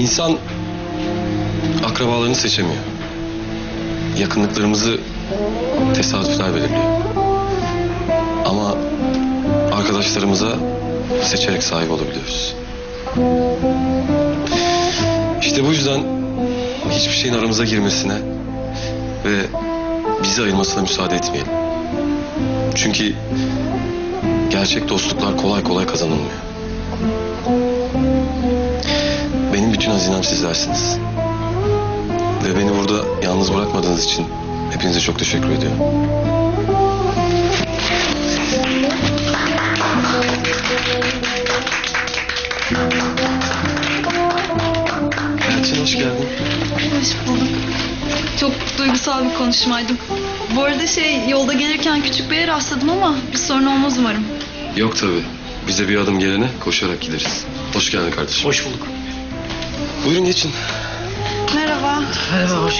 İnsan akrabalarını seçemiyor. Yakınlıklarımızı tesadüfler belirliyor. Ama arkadaşlarımıza seçerek sahip olabiliyoruz. İşte bu yüzden hiçbir şeyin aramıza girmesine ve bizi ayırmasına müsaade etmeyelim. Çünkü gerçek dostluklar kolay kolay kazanılmıyor. Hazinem sizlersiniz. Ve beni burada yalnız bırakmadığınız için hepinize çok teşekkür ediyorum. Elçin hoş geldin. Hoş bulduk. Çok duygusal bir konuşmaydı. Bu arada şey yolda gelirken küçük bir yere rastladım ama bir sorun olmaz umarım. Yok tabii. Bize bir adım gelene koşarak gideriz. Hoş geldin kardeşim. Hoş bulduk. Buyurun geçin. Merhaba. Merhaba, hoş